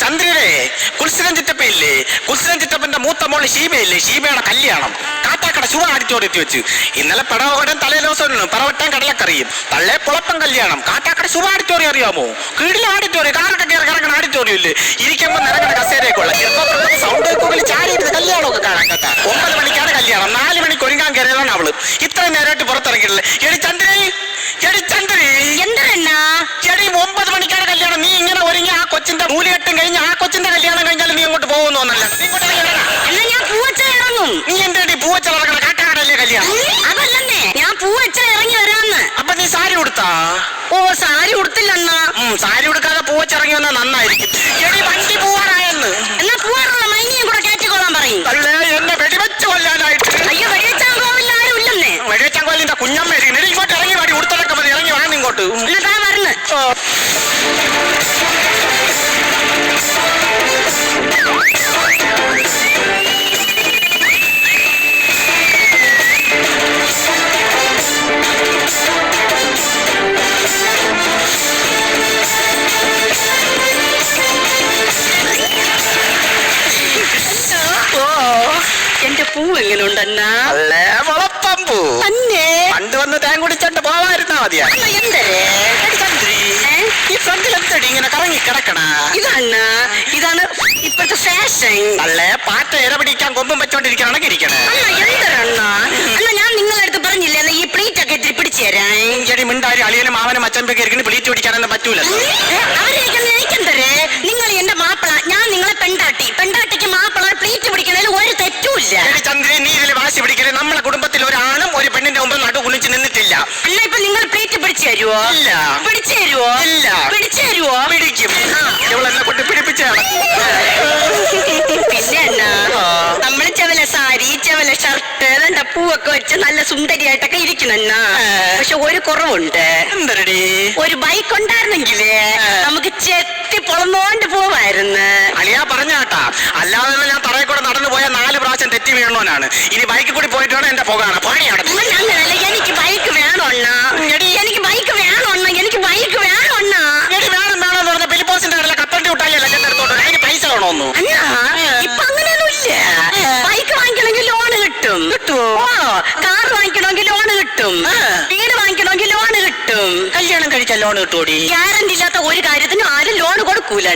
ചന്ദ്രരെ കുൽസിനം ചിറ്റപ്പയില്ലേ? കുൽസിനം ചിറ്റപ്പന്റെ മൂത്ത മോൾ ഷീബയില്ലേ? ഷീബയുടെ കല്യാണം. കാട്ടാക്കട ശുഭ ആഡിറ്റോറിയത്തിൽ വെച്ച്. ഇന്നലെ പിടവകടൻ തലേദിവസം പിറവട്ടൻ കടലക്കറിയും. തള്ളേ പുളപ്പം കല്യാണം. കാട്ടാക്കട ശുഭ ആഡിറ്റോറിയം അറിയാമോ? കീഴിലെ ആഡിറ്റോറിയം കാറൊക്കെ കയറി കിടക്കണ ആഡിറ്റോറിയം ഇല്ലേ ഇരിക്കുമ്പോ നിരക്കണ കസേരയൊക്കെ സൗണ്ട് വെക്കുമ്പോൾ കല്യാണമൊക്കെ കാണാൻ കേട്ടാ. ഒമ്പത് മണിക്കാണ് കല്യാണം. നാല് മണിക്ക് ഒരുങ്ങാൻ കയറിയതാണ് അവൾ. ഇത്രയും നേരമായിട്ട് പുറത്തിറങ്ങിയിട്ടില്ല? എടി ചന്ദ്രേ എടി ചന്ദ്രേ. എന്തരണ്ണ ഓ സാരി ഉടുത്തില്ലണ്ണ ഉം സാരി ഉടുക്കാതെ പൂവച്ചിറങ്ങി വന്നാ നന്നായിരിക്കും. എടി വണ്ടി പോവാറായെന്ന്. എന്നാ പൂവാറുള്ള മൈനിയും കൂടെ കയറ്റിക്കൊള്ളാൻ പറയും. അല്ലേ എന്നെ വെടിവെച്ച് കൊല്ലാനായിട്ട്. അയ്യോ വെടിവെച്ചാൻ കോവില്ല ആരും ഇല്ലെന്നേ. വെടിവെച്ചാങ്കോലിന്റെ കുഞ്ഞമ്മ ഇരിക്കുന്നു. എടി ഇങ്ങോട്ട് ഇറങ്ങി വാടി ഉടുത്തലൊക്കെ മതി ഇറങ്ങി വാങ്ങി ഇങ്ങോട്ട്. എന്നിട്ടാ താ എന്റെ പൂ എങ്ങനെ ഉണ്ടെന്നാ അല്ലേ? വളപ്പം പൂ. തന്നെ പണ്ട് വന്ന് തേൻ കുടിച്ചോണ്ട് പോവായിരുന്നാ മതിയാ. എന്തരേ? ഈ ഫ്രണ്ടിൽ എന്തടി ഇങ്ങനെ കറങ്ങി കിടക്കണ? ഇതാണ്. ഇതാണ് ഇപ്പോഴത്തെ ഫാഷൻ. അല്ലേ? പാറ്റ ഇര പിടിക്കാൻ കൊമ്പും വെച്ചോണ്ടിരിക്കണ ഇരിക്കണേ. എന്തരണ്ണ അണ്ണ? ഞാൻ നിങ്ങളെ അടുത്ത് പറഞ്ഞില്ലേ ഈ പ്ലീറ്റ് ഒക്കെ ഇത്തിരി പിടിച്ചു തരാൻ? എടി മിണ്ടാരി അളിയനും മാവനും അച്ഛൻ പേക്ക് ഇരിക്കണ പ്ലീറ്റ് പിടിക്കാനൊന്നും പറ്റൂല അവരിരിക്കുന്ന എനിക്കെന്തരേ നിങ്ങൾ എന്റെ മാപ്പിള അല്ല ഇപ്പൊ നിങ്ങൾ പ്ലേറ്റ് പിടിച്ചു തരുവോ? ഇല്ല. പിടിച്ചു തരുവോ? ഇല്ല. പിടിച്ചു തരുവോ? പിടിക്കും. ഇവളെന്നെ കൊണ്ട് പിടിപ്പിച്ചാണ്. പിന്നെ എന്നാ. നമ്മൾ ചെവല സാരി ചെവല ഷർട്ട് വേണ്ട പൂവൊക്കെ വെച്ച് നല്ല സുന്ദരിയായിട്ടൊക്കെ ഇരിക്കുന്നെന്ന ആ. പക്ഷെ ഒരു കുറവുണ്ട്. എന്തരടി? ഒരു ബൈക്ക് ഉണ്ടായിരുന്നെങ്കിലേ നമുക്ക് ചെത്തി പൊളന്നോണ്ട് പോവായിരുന്നു. അളിയാ പറഞ്ഞാട്ടാ അല്ലാതെ ഞാൻ തറയിൽ കൂടെ നടന്നു പോയ നാല് പ്രാവശ്യം തെറ്റി വീണോനാണ് ഇനി ബൈക്കിൽ കൂടി പോയിട്ട് വേണം എന്റെ പോകാണ് പണിയാണ് കിട്ടും കിട്ടുവോ? ഓ കാർ വാങ്ങിക്കണമെങ്കിൽ ലോൺ കിട്ടും. വീട് വാങ്ങിക്കണമെങ്കിൽ ലോൺ കിട്ടും. കല്യാണം കഴിച്ചാൽ ലോൺ കിട്ടുമോടി ഗ്യാരണ്ടി ഇല്ലാത്ത ഒരു കാര്യത്തിനും ആരും ലോൺ കൊടുക്കൂല